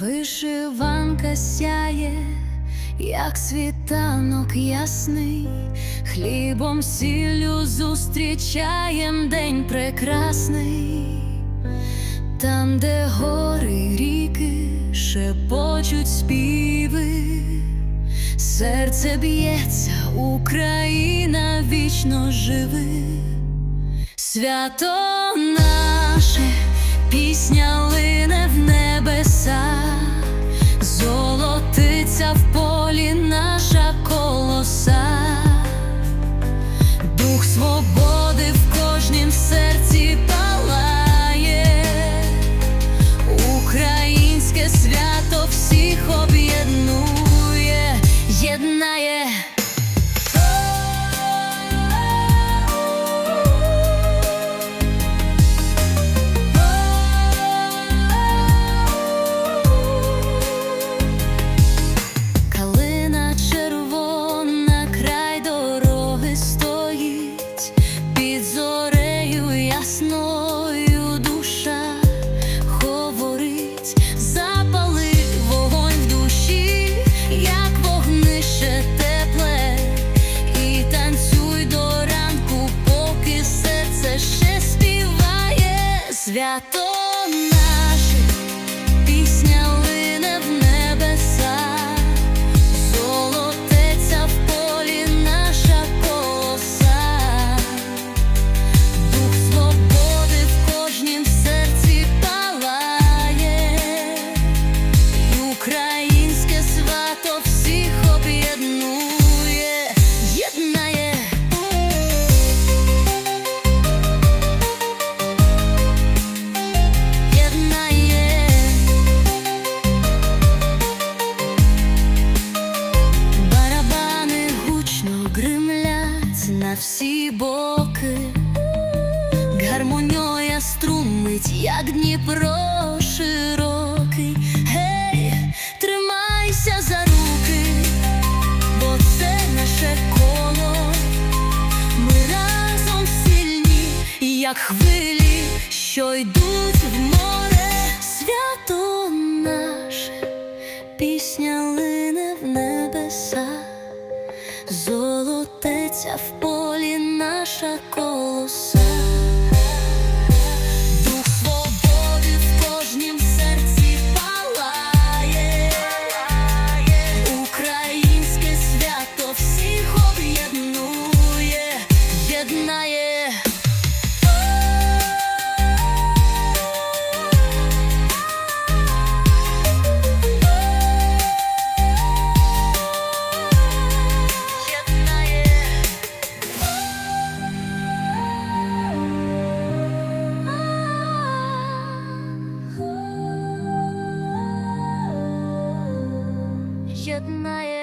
Вишиванка сяє, як світанок ясний, хлібом сіллю зустрічаєм день прекрасний, там, де гори, ріки шепочуть співи, серце б'ється, Україна вічно живе. Свято наше, пісня співає всі боки, гармонія струмить, як Дніпро широкий. Гей, тримайся за руки, бо це наше коло. Ми разом сильні, як хвилі, що йдуть золотеться в полі наша колоса. jednaje